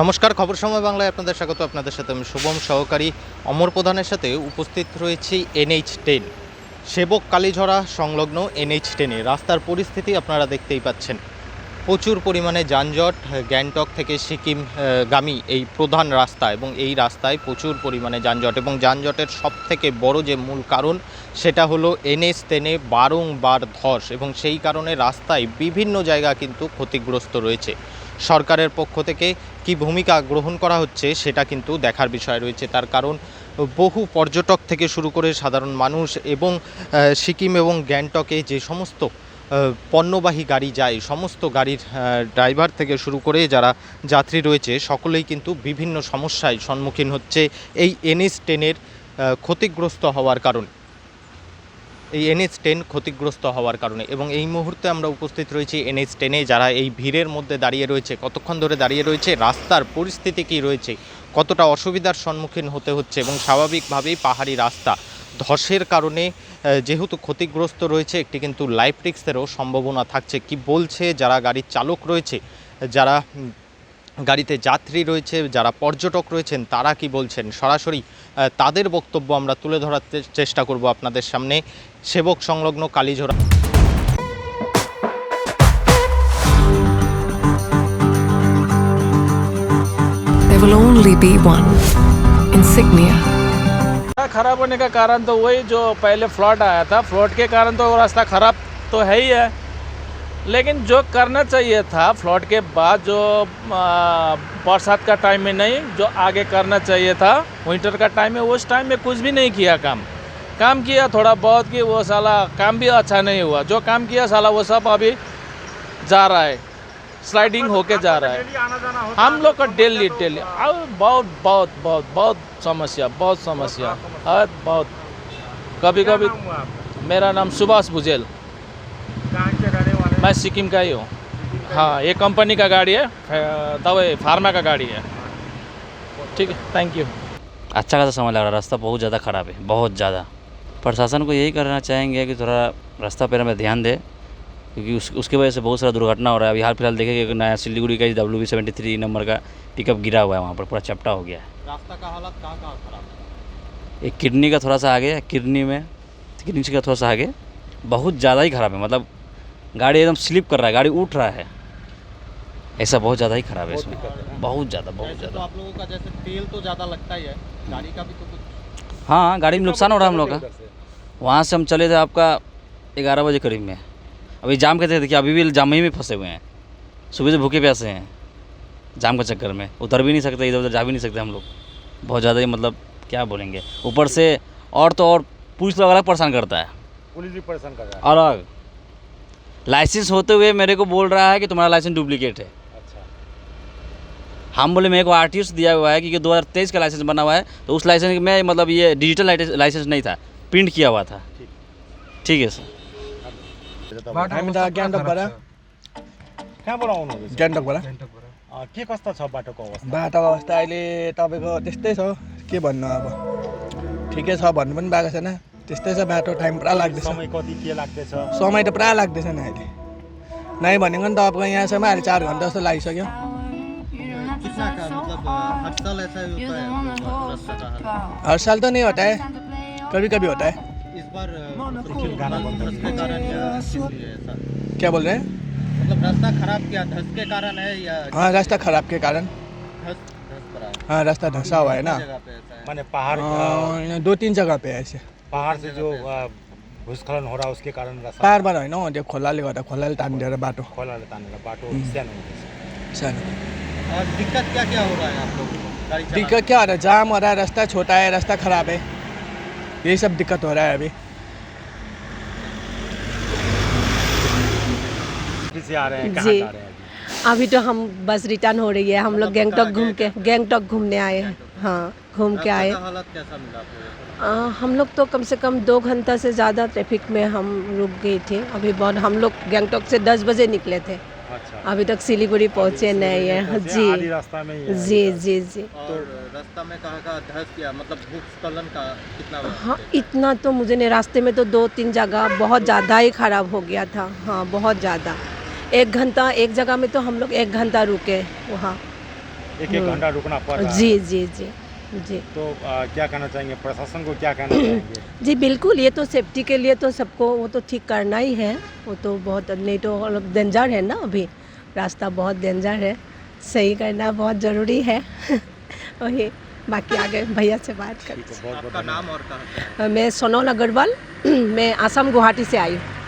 নমস্কার, খবর সময় বাংলায় আপনাদের স্বাগত। আপনাদের সাথে আমি শুভম, সহকারী অমর প্রধানের সাথে উপস্থিত রয়েছি এনএইচ টেন। সেবক কালীঝরা সংলগ্ন এনএইচ টেনে। রাস্তার পরিস্থিতি আপনারা দেখতেই পাচ্ছেন। প্রচুর পরিমাণে যানজট গ্যাংটক থেকে সিকিম গামী এই প্রধান রাস্তা এবং এই রাস্তায় প্রচুর পরিমাণে যানজট এবং যানজটের সব থেকে বড় যে মূল কারণ সেটা হলো এনএস টেনে বারংবার ধস এবং সেই কারণে রাস্তায় বিভিন্ন জায়গা কিন্তু ক্ষতিগ্রস্ত রয়েছে। সরকারের পক্ষ থেকে কি ভূমিকা গ্রহণ করা হচ্ছে সেটা কিন্তু দেখার বিষয় রয়েছে। তার কারণ, বহু পর্যটক থেকে শুরু করে সাধারণ মানুষ এবং সিকিম এবং গ্যাংটকে যে সমস্ত পণ্যবাহী গাড়ি যায়, সমস্ত গাড়ির ড্রাইভার থেকে শুরু করে যারা যাত্রী রয়েছে, সকলেই কিন্তু বিভিন্ন সমস্যায় সম্মুখীন হচ্ছে। এই এনএস টেনের ক্ষতিগ্রস্ত হওয়ার কারণে। এই এনএস টেন ক্ষতিগ্রস্ত হওয়ার কারণে এবং এই মুহূর্তে আমরা উপস্থিত রয়েছি এনএস টেনে যারা এই ভিড়ের মধ্যে দাঁড়িয়ে রয়েছে, কতক্ষণ ধরে দাঁড়িয়ে রয়েছে, রাস্তার পরিস্থিতি কী রয়েছে, কতটা অসুবিধার সম্মুখীন হতে হচ্ছে এবং স্বাভাবিকভাবেই পাহাড়ি রাস্তা ধসের কারণে যেহেতু ক্ষতিগ্রস্ত রয়েছে, একটি কিন্তু লাইফ রিক্সেরও সম্ভাবনা থাকছে। কি বলছে যারা গাড়ির চালক রয়েছে, যারা গাড়িতে যাত্রী রয়েছে যারা পর্যটক রয়েছেন তারা কি বলছেন সরাসরি আহ, তাদের বক্তব্য আমরা তুলে ধরার চে- চেষ্টা করব আপনাদের সামনে সেবক সংলগ্ন Kalijhora There will only be one insignia. रास्ता खराब होने का कारण तो वही जो पहले फ्लड आया था फ्लड के कारण तो वो रास्ता खराब तो है ही है लेकिन जो करना चाहिए था फ्लड के बाद जो बरसात का टाइम में नहीं जो आगे करना चाहिए था विंटर का टाइम में उस टाइम में कुछ भी नहीं किया काम। काम किया थोड़ा बहुत कि वो साला काम भी अच्छा नहीं हुआ। जो काम किया साला वो सब अभी जा रहा है। स्लाइडिंग होके जा रहा है। हम लोग का डेली डेली अब बहुत बहुत बहुत बहुत समस्या बहुत समस्या। और बहुत। कभी कभी मेरा नाम सुभाष भुजेल। मैं सिक्किम का ही हूँ। हाँ ये कंपनी का गाड़ी है दवाई फार्मा का गाड़ी है। ठीक है थैंक यू अच्छा खासा समय लग रहा है रास्ता बहुत ज़्यादा ख़राब है बहुत ज़्यादा। प्रशासन को यही करना चाहेंगे कि थोड़ा रास्ता पर में ध्यान दे क्योंकि उस उसकी वजह से बहुत सारा दुर्घटना हो रहा है। अभी हाल फ़िलहाल देखेंगे कि नया सिलीगुड़ी का W B seventy three number का पिकअप गिरा हुआ है वहाँ पर पूरा चपटा हो गया है। रास्ता का हालत कहाँ कहाँ खराब है? एक किडनी का थोड़ा सा आगे किडनी में किडनी का थोड़ा सा आगे। बहुत ज़्यादा ही ख़राब है मतलब गाड़ी एकदम स्लिप कर रहा है गाड़ी उठ रहा है। ऐसा बहुत ज़्यादा ही ख़राब है इसमें। बहुत ज़्यादा बहुत तो ज़्यादा। आप लोगों का जैसे तेल तो ज़्यादा लगता ही है गाड़ी का भी तो कुछ हाँ गाड़ी में नुकसान हो रहा है हम लोग का। वहाँ से हम चले थे आपका ग्यारह बजे करीब में। अभी जाम के थे देखिए अभी भी जाम ही में फंसे हुए हैं। सुबह से भूखे प्यासे हैं। जाम के चक्कर में। उतर भी नहीं सकते इधर उधर जा भी नहीं सकते हम लोग। बहुत ज़्यादा ही मतलब क्या बोलेंगे। ऊपर से और तो और पुलिस लोग अलग परेशान करता है। पुलिस भी परेशान करता है। अलग। लाइसेंस होते हुए मेरे को बोल रहा है कि तुम्हारा लाइसेंस डुप्लीकेट है। अच्छा। हम बोले मेरे को आर दिया हुआ है क्योंकि दो हज़ार तेईस का लाइसेंस बना हुआ है तो उस लाइसेंस में मतलब ये डिजिटल लाइसेंस नहीं था प्रिंट किया हुआ था। ठीक। है सर हामी कहाँबाट आउनुहुँदैछ गान्तोकबाट के कस्तो छ बाटोको अवस्था। बाटोको अवस्था अहिले तपाईँको त्यस्तै छ। के भन्नु अब? ठिकै छ भन्नु पनि भएको छैन। त्यस्तै छ बाटो टाइम पुरा लाग्दैछ। समय कति के लाग्दैछ? समय त पुरा लाग्दैछ नि अहिले। नै भनेको नि तपाईँको यहाँसम्म अहिले चार घन्टा जस्तो लागिसक्यो। कितना का मतलब हर साल ऐसा ही होता है? रास्ता का हाल हर साल त नहीं होता है। कभी कभी होता है। इस बार क्या बोल रहे हैं? मतलब रास्ता खराब क्या? धस के कारण है या हाँ रास्ता खराब के कारण। है रास्ता धंसा हुआ है ना। जगह माने पहाड़ दो तिन जग्गा पे ऐसे। पहाड़ से जो भूस्खलन हो रहा है उसके कारण रास्ता पाहाडबाट होइन हौ त्यो खोलाले गर्दा खोलाले तानिदिएर बाटो। खोलाले तानेर बाटो सानो हुँदैछ सानो दिक्कत क्या क्या हो रहा है आप लोगों दिक्कत क्या हो रहा है? जाम हो रहा है रास्ता छोटा है रास्ता खराब है। यही सब दिक्कत हो रहा है अभी। से आ रहे हैं कहाँ जी। जा रहे हैं अभी? अभी तो हम बस रिटर्न हो रही है हम लोग मतलब गैंगटॉक घूम के गैंगटॉक घूमने आए हैं। हाँ घूम के आए। हालत कैसा मिला हम लोग तो कम से कम दो घंटा से ज़्यादा ट्रैफ़िक में हम रुक गए थे। अभी बहुत हम लोग गैंगटॉक से दस बजे निकले थे। अच्छा। अभी तक सिलीगुड़ी पहुँचे नहीं है। जी। रास्ता में ही जी जी जी। और रास्ता में कहाँ धस गया मतलब भूस्खलन का कितना हाँ इतना तो मुझे नहीं रास्ते में तो दो तीन जगह बहुत ज़्यादा ही ख़राब हो गया था। हाँ बहुत ज़्यादा। एक घंटा एक जगह में तो हम लोग एक घंटा रुके। वहाँ। एक एक घंटा रुकना पड़ रहा है। जी जी जी। जी। तो आ, क्या कहना चाहेंगे? प्रशासन को क्या कहना चाहेंगे? जी बिल्कुल ये तो सेफ्टी के लिए तो सबको वो तो ठीक करना ही है। वो तो बहुत नहीं तो डेंजर है ना अभी। रास्ता बहुत डेंजर है। सही करना बहुत ज़रूरी है। वही बाकी आगे भैया से बात कर है आपका नाम और कहाँ मैं सोनल अग्रवाल मैं आसाम गुवाहाटी से आई हूँ।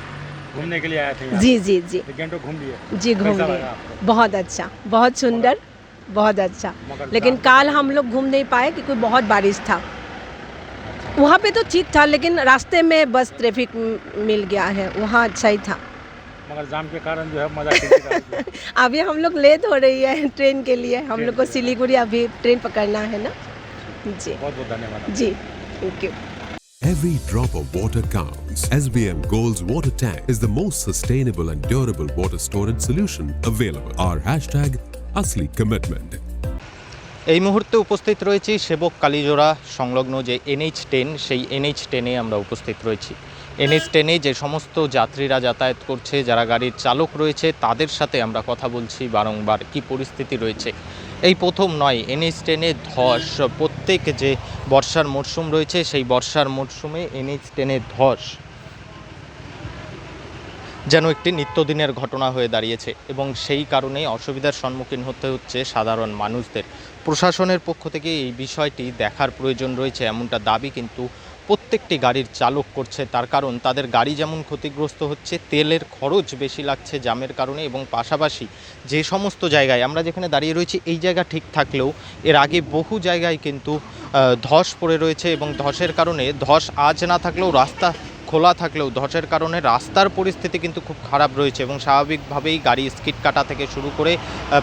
घूमने के लिए आए थे जी जी जी। घूम लिए। जी घूम लिए। बहुत अच्छा बहुत सुंदर। बहुत अच्छा। लेकिन काल हम लोग घूम नहीं पाए क्योंकि बहुत बारिश था। वहाँ पे तो ठीक था लेकिन रास्ते में बस ट्रैफ़िक मिल गया है वहाँ अच्छा ही था। मगर जाम के कारण जो है मज़ा किरकिरा अभी हम लोग लेट हो रही है ट्रेन के लिए। हम लोग को सिलीगुड़ी अभी ट्रेन पकड़ना है ना? जी। बहुत बहुत धन्यवाद जी thank you Every drop of water counts. SBM Gold's water tank is the most sustainable and durable water storage solution available. Our hashtag Asli Commitment. এই মুহূর্তে উপস্থিত রয়েছি সেবক কালীজোড়া সংলগ্ন যে এনএইচ টেন সেই এনএইচ টেনে আমরা উপস্থিত রয়েছি। এনএইচ টেনে যে সমস্ত যাত্রীরা যাতায়াত করছে, যারা গাড়ির চালক রয়েছে, তাদের সাথে আমরা কথা বলছি বারংবার কি পরিস্থিতি রয়েছে। এই প্রথম নয় এনএইচ টেনে ধস, প্রত্যেক যে বর্ষার মরশুম রয়েছে, সেই বর্ষার মরশুমে এনএইচ টেনে ধস। যেন একটি নিত্যদিনের ঘটনা হয়ে দাঁড়িয়েছে এবং সেই কারণেই অসুবিধার সম্মুখীন হতে হচ্ছে সাধারণ মানুষদের। প্রশাসনের পক্ষ থেকে এই বিষয়টি দেখার প্রয়োজন রয়েছে এমনটা দাবি কিন্তু প্রত্যেকটি গাড়ির চালক করছে। তার কারণ তাদের গাড়ি যেমন ক্ষতিগ্রস্ত হচ্ছে, তেলের খরচ বেশি লাগছে জামের কারণে এবং পাশাপাশি যে সমস্ত জায়গায় আমরা যেখানে দাঁড়িয়ে রয়েছি এই জায়গা ঠিক থাকলেও এর আগে বহু জায়গায় কিন্তু ধস পড়ে রয়েছে এবং ধসের কারণে ধস আজ না থাকলেও রাস্তা খোলা থাকলেও ধসের কারণে রাস্তার পরিস্থিতি কিন্তু খুব খারাপ রয়েছে এবং স্বাভাবিকভাবেই গাড়ি স্কিট কাটা থেকে শুরু করে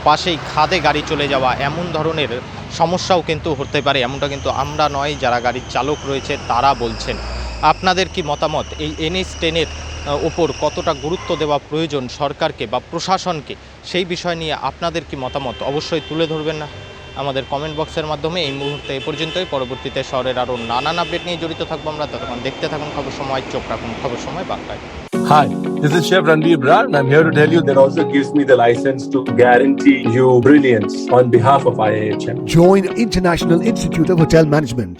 পাশেই খাদে গাড়ি চলে যাওয়া এমন ধরনের সমস্যাও কিন্তু হতে পারে। এমনটা কিন্তু আমরা নয়, যারা গাড়ির চালক রয়েছে তারা বলছেন। আপনাদের কি মতামত? এই এনএস টেনের ওপর কতটা গুরুত্ব দেওয়া প্রয়োজন সরকারকে বা প্রশাসনকে? সেই বিষয় নিয়ে আপনাদের কি মতামত? অবশ্যই তুলে ধরবেন না। আমাদের কমেন্ট বক্সের মাধ্যমে এই মুহূর্তে এ পর্যন্তই পরবর্তীতে শহরের আরও নানান আপডেট নিয়ে জড়িত থাকব আমরা ততক্ষণ দেখতে থাকুন খবর সময় চোখ রাখুন খবর সময় বাংলায় Hi, this is Chef Ranveer Brar, and I'm here to tell you that also gives me the license to guarantee you brilliance on behalf of IIHM. Join International Institute of Hotel Management.